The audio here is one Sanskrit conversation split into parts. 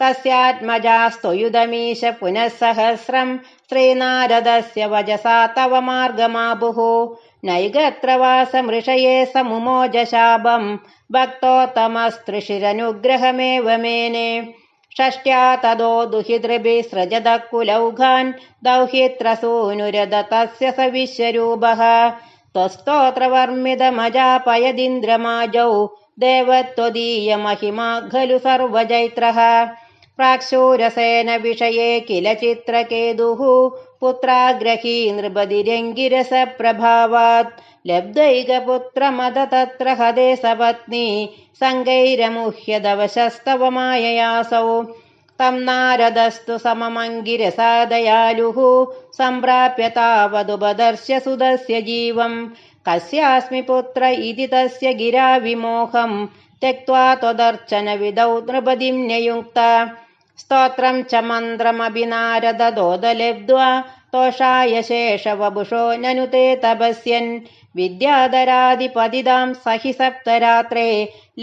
तस्यात्मजास्तुयुदमीश पुनः सहस्रम् श्रीनारदस्य वजसा तव मार्गमाबुः नैगत्र वास मृषये स मुमोज मेने। षष्ट्या तदो दुहिदृभिः स्रजद कुलौघान् दौहित्र सूनुरद त्वस्तोत्रवर्मिदमजापयदिन्द्रमाजौ देवत्वदीयमहिमा खलु सर्वजैत्रः। प्राक्शूरसेन विषये किल चित्रकेतुः पुत्राग्रही नृपतिरङ्गिरसप्रभावात् लब्धैकपुत्रमद तत्र हदे सपत्नी सङ्गैरमुह्यदवशस्तव माययासौ तं नारदस्तु सममङ्गिरसादयालुः। सम्प्राप्य तावदुपदर्श्य सुदस्य जीवम् कस्यास्मि पुत्र इति तस्य गिरा विमोहम् त्यक्त्वा त्वदर्चनविधौ नृपतिं न्ययुङ्क्ता स्तोत्रं च मन्त्रमपि नारददोदलब्ध्वा तोषाय शेषवपुषो ननु ते तपस्यन्। विद्याधरादिपतिदां स हि सप्तरात्रे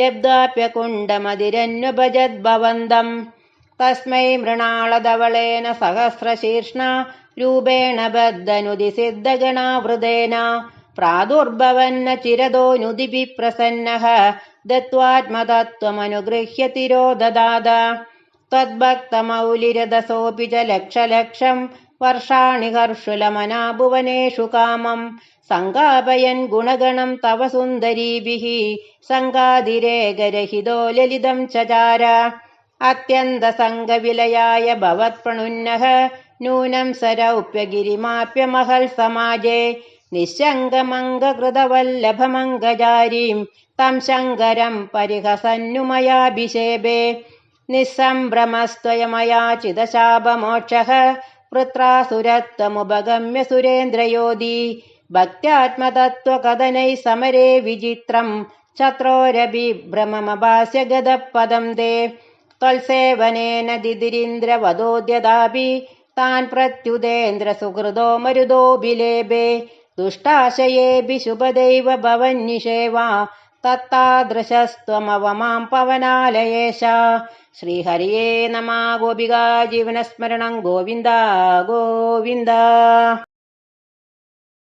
लब्धाप्यकुण्डमदिरन्वभजद्भवन्दम् तस्मै मृणालधवलेन सहस्रशीर्ष्णा रूपेण बद्धनुदिसिद्धगणावृतेन प्रादुर्भवन्न चिरदोऽनुदिभिः प्रसन्नः दत्त्वात्मतत्त्वमनुगृह्य तिरोददाद त्वद्भक्तमौलिरदसोऽपि च लक्षलक्षम् वर्षाणि हर्षुलमना भुवनेषु कामम् सङ्गापयन् गुणगणम् तव सुन्दरीभिः सङ्गादिरेगरहितो ललितम् चचार अत्यन्तसङ्गविलयाय भवत्प्रणुन्नः नूनम् सरौप्यगिरिमाप्यमहल् समाजे निःशङ्गमङ्गकृतवल्लभमङ्गजारीम् तं शङ्करम् परिहसन्नुमयाभिषेपे निःसम्भ्रमस्त्वयमयाचिदशापमोक्षः पुत्रासुरत्वमुपगम्य सुरेन्द्रयोधी भक्त्यात्मतत्त्वकथनैः समरे विचित्रम् चत्रोरभिभ्रममभास्य गदपदं ते त्वल्सेवनेन दिदिरिन्द्रवदोद्यदापि तान् प्रत्युदेन्द्रसुहृदो मरुदोऽभिलेभे दुष्टाशयेऽपि शुभदैव भवन्निषेवा तत्तादृशस्त्वमवमां पवनालयेश। श्रीहरिये नमः गोपिका जीवनस्मरणं गोविन्द गोविन्द